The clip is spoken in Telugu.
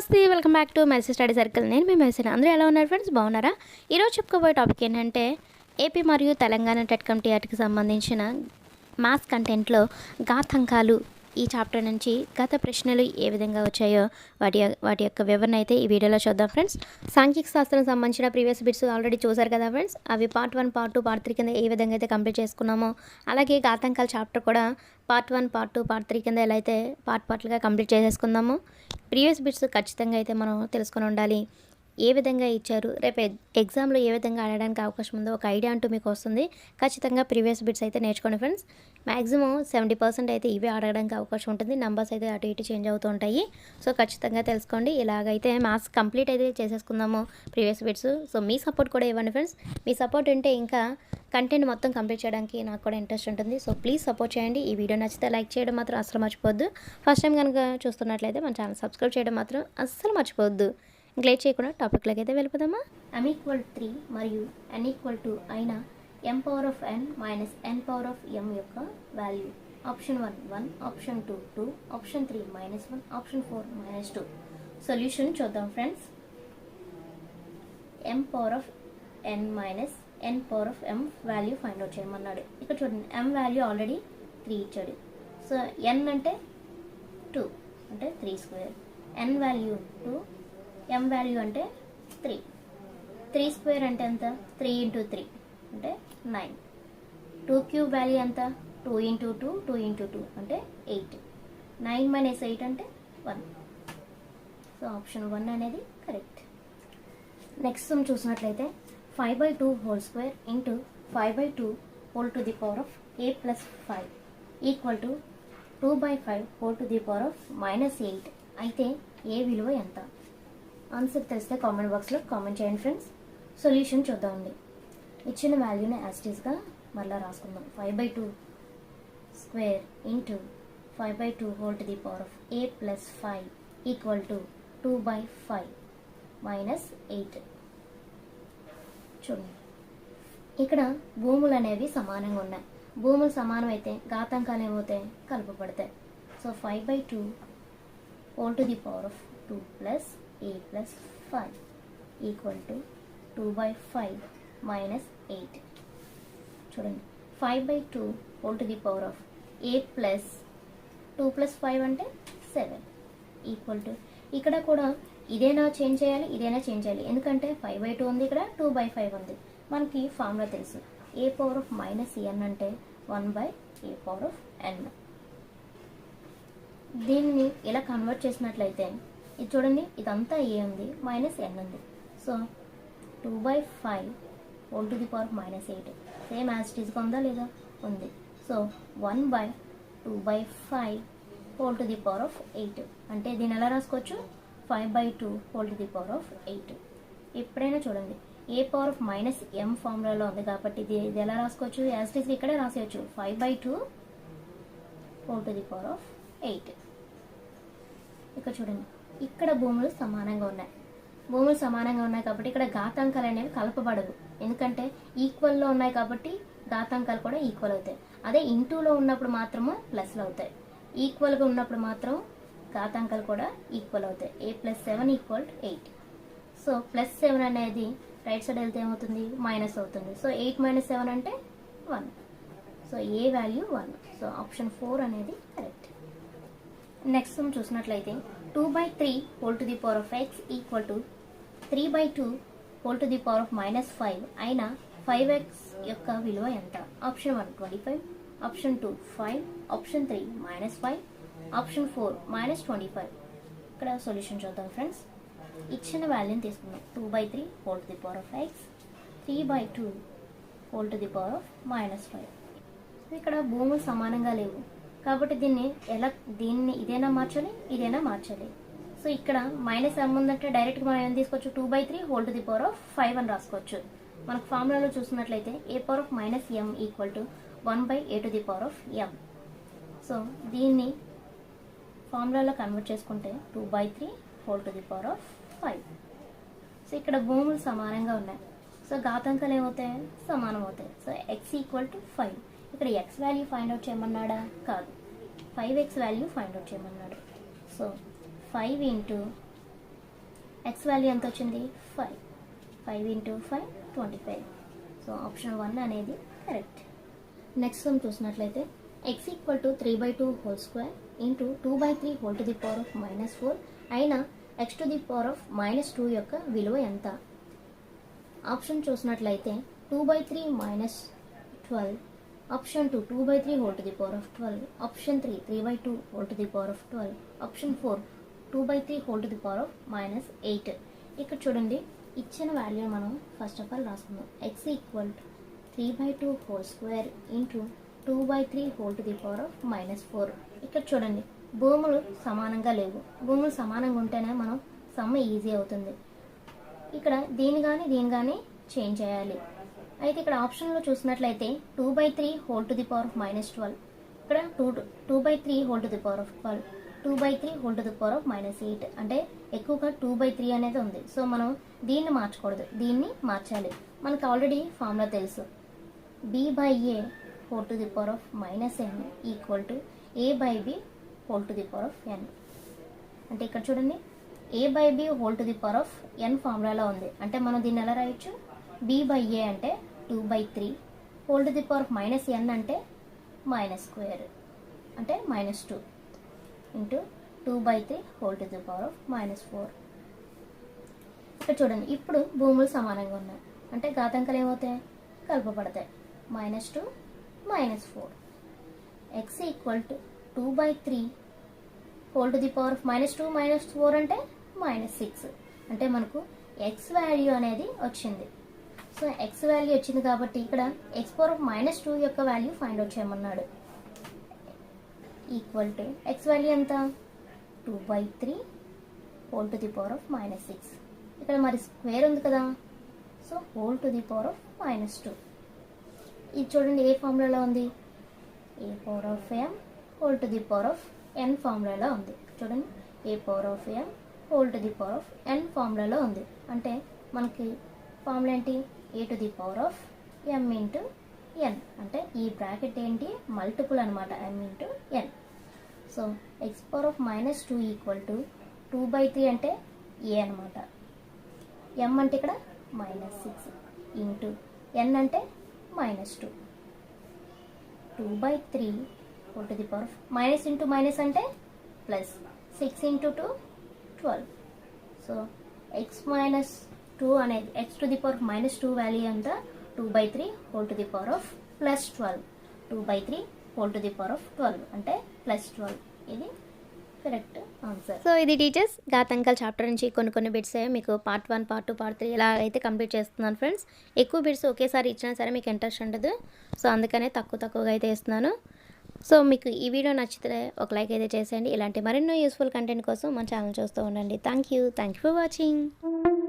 నమస్తే welcome back to message study circle. నేను మీ మెసేజ్ అందరూ ఎలా ఉన్నారు ఫ్రెండ్స్? బాగున్నారా? ఈరోజు చెప్పుకోబోయే టాపిక్ ఏంటంటే ఏపీ మరియు తెలంగాణ టెట్ కమిటీ వాటికి సంబంధించిన మాస్ కంటెంట్లో గాథంకాలు ఈ చాప్టర్ నుంచి గత ప్రశ్నలు ఏ విధంగా వచ్చాయో వాటి వాటి యొక్క వివరణ అయితే ఈ వీడియోలో చూద్దాం ఫ్రెండ్స్. సాంఘిక శాస్త్రం సంబంధించిన ప్రీవియస్ బిట్స్ ఆల్రెడీ చూసారు కదా ఫ్రెండ్స్? అవి part one part two part three కింద ఏ విధంగా అయితే కంప్లీట్ చేసుకున్నామో అలాగే గాతంకాల చాప్టర్ కూడా part one part two part three కింద ఎలా అయితే పార్ట్ పార్ట్లుగా కంప్లీట్ చేసేసుకుందాము ప్రీవియస్ బిట్స్ ఖచ్చితంగా అయితే మనం తెలుసుకొని ఉండాలి. ఏ విధంగా ఇచ్చారు? రేపు ఎగ్జామ్లో ఏ విధంగా ఆడడానికి అవకాశం ఉందో ఒక ఐడియా అంటూ మీకు వస్తుంది. ఖచ్చితంగా ప్రీవియస్ బిట్స్ అయితే నేర్చుకోండి ఫ్రెండ్స్. మ్యాక్సిమం సెవెంటీ పర్సెంట్ అయితే ఇవే ఆడడానికి అవకాశం ఉంటుంది. నంబర్స్ అయితే అటు ఇటు చేంజ్ అవుతూ ఉంటాయి. సో ఖచ్చితంగా తెలుసుకోండి. ఇలాగైతే మ్యాథ్స్ కంప్లీట్ అయితే చేసేసుకుందాము ప్రీవియస్ బిట్స్. సో మీ సపోర్ట్ కూడా ఇవ్వండి ఫ్రెండ్స్. మీ సపోర్ట్ ఉంటే ఇంకా కంటెంట్ మొత్తం కంప్లీట్ చేయడానికి నాకు కూడా ఇంట్రెస్ట్ ఉంటుంది. సో ప్లీజ్ సపోర్ట్ చేయండి. ఈ వీడియో నచ్చితే లైక్ చేయడం మాత్రం అసలు మర్చిపోవద్దు. ఫస్ట్ టైం కనుక చూస్తున్నట్లయితే మన ఛానల్ సబ్స్క్రైబ్ చేయడం మాత్రం అస్సలు మర్చిపోవద్దు. ఇంక లేట్ చేయకుండా టాపిక్లోకి అయితే వెళ్ళిపోదామా? ఎమ్ ఈక్వల్ త్రీ మరియు ఎన్ ఈక్వల్ టు అయిన M power of N minus N power of M యొక్క value option one one option two two option three minus one option four minus two solution చూద్దాం friends M power of N minus N power of M value find out చేయమన్నాడు. ఇక్కడ చూడండి ఎం వాల్యూ ఆల్రెడీ త్రీ ఇచ్చాడు. సో ఎన్ అంటే టూ అంటే three square N value two M value అంటే త్రీ త్రీ స్క్వేర్ అంటే ఎంత? త్రీ ఇంటూ త్రీ అంటే నైన్ టూ క్యూబ్ వాల్యూ ఎంత? Two into two two into two అంటే ఎయిట్ నైన్ మైనస్ ఎయిట్ అంటే వన్ సో ఆప్షన్ వన్ అనేది కరెక్ట్ నెక్స్ట్ సమ్ చూసినట్లయితే five by two whole square into five by two whole to the power of A plus five equal to two by five whole to the power of minus eight అయితే ఏ విలువ ఎంత? ఆన్సర్ తెలిస్తే కామెంట్ బాక్స్లో కామెంట్ చేయండి ఫ్రెండ్స్ సొల్యూషన్ చూద్దామండి ఇచ్చిన వాల్యూని యాస్టీస్గా మరలా రాసుకుందాం. Five by two square into five by two whole to the power of A plus five equal to two by five minus eight చూడండి. ఇక్కడ భూములు అనేవి సమానంగా ఉన్నాయి. భూములు సమానమైతే ఘాతాంకాలు ఏమవుతాయి? కలుపబడతాయి. So five by two whole to the power of two plus A plus five equal to two by five minus eight చూడండి. Five by two whole to the power of A plus two plus five అంటే సెవెన్ ఈక్వల్ టు ఇక్కడ కూడా ఇదేనా చేంజ్ చేయాలి ఇదేనా చేంజ్ చేయాలి. ఎందుకంటే ఫైవ్ బై టూ ఉంది ఇక్కడ టూ బై ఫైవ్ ఉంది. మనకి ఫార్ములా తెలుసు. A power of minus N అంటే one by A power of N దీన్ని ఇలా కన్వర్ట్ చేసినట్లయితే ఇది చూడండి ఇదంతా ఏ ఉంది మైనస్ ఎన్ ఉంది. So two by five one to the power minus eight same as it ఈస్గా ఉందా లేదా? ఉంది. So one by two by five whole to the power of eight అంటే దీన్ని ఎలా రాసుకోవచ్చు? Five by two whole to the power of eight ఎప్పుడైనా చూడండి A power of minus M ఫార్ములాలో ఉంది కాబట్టి ఇది ఇది ఎలా రాసుకోవచ్చు? యాజ్ ఇట్ ఈస్ ఇక్కడే రాసేయచ్చు. Five by two whole to the power of eight ఇక్కడ చూడండి. ఇక్కడ భూములు సమానంగా ఉన్నాయి. భూములు సమానంగా ఉన్నాయి కాబట్టి ఇక్కడ ఘాతాంకాలు అనేవి కలపబడవు. ఎందుకంటే ఈక్వల్లో ఉన్నాయి కాబట్టి ఘాతాంకాలు కూడా ఈక్వల్ అవుతాయి. అదే ఇంటూలో ఉన్నప్పుడు మాత్రము ప్లస్లు అవుతాయి. ఈక్వల్గా ఉన్నప్పుడు మాత్రం ఘాతాంకాలు కూడా ఈక్వల్ అవుతాయి. A plus seven equal eight so plus seven అనేది రైట్ సైడ్ వెళ్తే ఏమవుతుంది? మైనస్ అవుతుంది. సో ఎయిట్ మైనస్ సెవెన్ అంటే one so A value one so option four అనేది కరెక్ట్ నెక్స్ట్ చూసినట్లయితే two by three whole to the power of X equal to three by two whole to the power of minus five అయిన ఫైవ్ ఎక్స్ యొక్క విలువ ఎంత? Option one twenty five option two five option three minus five option four minus twenty five ఇక్కడ సొల్యూషన్ చూద్దాం ఫ్రెండ్స్ ఇచ్చిన వాల్యూని తీసుకుందాం. Two by three whole to the power of X three by two whole to the power of minus five ఇక్కడ భూములు సమానంగా లేవు. కాబట్టి దీన్ని ఎలా దీన్ని ఇదేనా మార్చాలి? ఇదేనా మార్చాలి? సో ఇక్కడ మైనస్ ఎం ఉందంటే డైరెక్ట్గా మనం ఏం తీసుకోవచ్చు? Two by three whole to the power of five అని రాసుకోవచ్చు. మనకు ఫార్ములాలో చూసినట్లయితే A power of minus M equal to one by A to the power of M so దీన్ని ఫార్ములాలో కన్వర్ట్ చేసుకుంటే two by three whole to the power of five so ఇక్కడ భూములు సమానంగా ఉన్నాయి. సో ఘాతాంకాలు ఏమవుతాయి? సమానం అవుతాయి so X equal to five ఇక్కడ ఎక్స్ వాల్యూ ఫైండ్ అవుట్ చేయమన్నాడా? కాదు. Five X value find out చేయమన్నాడు. So five into X value ఎంత వచ్చింది? Five five into five twenty five so option one అనేది కరెక్ట్ నెక్స్ట్ సమ్ చూసినట్లయితే X equal to three by two whole square into two by three whole to the power of minus four అయినా X to the power of minus two యొక్క విలువ ఎంత? ఆప్షన్ చూసినట్లయితే two by three minus twelve option two two by three whole to the power of twelve option three three by two whole to the power of twelve option four two by three whole to the power of minus eight ఇక్కడ చూడండి ఇచ్చిన వాల్యూ మనం first of all రాసుకుందాం. X equal three by two whole square into two by three whole to the power of minus four ఇక్కడ చూడండి భూములు సమానంగా లేవు. భూములు సమానంగా ఉంటేనే మనం సమ్మ ఈజీ అవుతుంది. ఇక్కడ దీని కానీ దీని కానీ చేంజ్ చేయాలి. అయితే ఇక్కడ ఆప్షన్లో చూసినట్లయితే two by three whole to the power of minus twelve ఇక్కడ two two by three whole to the power of twelve two by three whole to the power of minus eight అంటే ఎక్కువగా టూ బై త్రీ అనేది ఉంది. సో మనం దీన్ని మార్చకూడదు. దీన్ని మార్చాలి. మనకు ఆల్రెడీ ఫార్ములా తెలుసు. B by A whole to the power of minus N equal to A by B whole to the power of N అంటే ఇక్కడ చూడండి. A by B whole to the power of N ఫార్ములాలో ఉంది. అంటే మనం దీన్ని ఎలా రాయొచ్చు? బి బై ఏ అంటే two by three whole to the power of minus N అంటే మైనస్ స్క్వేర్ అంటే minus two into two by three whole to the power of minus four ఇక్కడ చూడండి ఇప్పుడు భూములు సమానంగా ఉన్నాయి. అంటే ఘాతాంకాలు ఏమవుతాయి? కలపబడతాయి. Minus two minus four X equal to two by three whole to the power of minus two minus four అంటే మైనస్ సిక్స్ అంటే మనకు ఎక్స్ వాల్యూ అనేది వచ్చింది. సో ఎక్స్ వాల్యూ వచ్చింది కాబట్టి ఇక్కడ X power of minus two యొక్క వాల్యూ ఫైండ్ అవుట్ చేయమన్నాడు. ఈక్వల్ టు ఎక్స్ వాల్యూ ఎంత? Two by three whole to the power of minus six. ఇక్కడ మరి స్క్వేర్ ఉంది కదా. So whole to the power of minus two. ఇది చూడండి ఏ ఫార్ములాలో ఉంది? A power of M whole to the power of N ఫార్ములాలో ఉంది. చూడండి A power of M whole to the power of N ఫార్ములాలో ఉంది. అంటే మనకి ఫార్ములా ఏంటి? A to the power of M into N అంటే ఈ బ్రాకెట్ ఏంటి? మల్టిపుల్ అనమాట M into N so X power of minus two equal to two by three అంటే ఏ అనమాట ఎం అంటే ఇక్కడ మైనస్ సిక్స్ ఇంటూ ఎన్ అంటే minus two two by three whole to the power minus into minus అంటే plus six into two twelve so X minus two అనేది X to the power minus two value ఎంత? Two by three whole to the power of plus twelve two by three whole to the power of twelve అంటే ప్లస్ ట్వెల్వ్ ఇది కరెక్ట్ ఆన్సర్ సో ఇది టీచర్స్ గాతంకల్ చాప్టర్ నుంచి కొన్ని కొన్ని బిట్స్ మీకు part one part two part three ఇలా అయితే కంప్లీట్ చేస్తున్నాను ఫ్రెండ్స్ ఎక్కువ బిట్స్ ఒకేసారి ఇచ్చినా సరే మీకు ఇంట్రెస్ట్ ఉండదు. సో అందుకనే తక్కువ తక్కువగా అయితే ఇస్తున్నాను. సో మీకు ఈ వీడియో నచ్చితే ఒక లైక్ అయితే చేసేయండి. ఇలాంటి మరెన్నో యూస్ఫుల్ కంటెంట్ కోసం మన ఛానల్ చూస్తూ ఉండండి. Thank you thank you for watching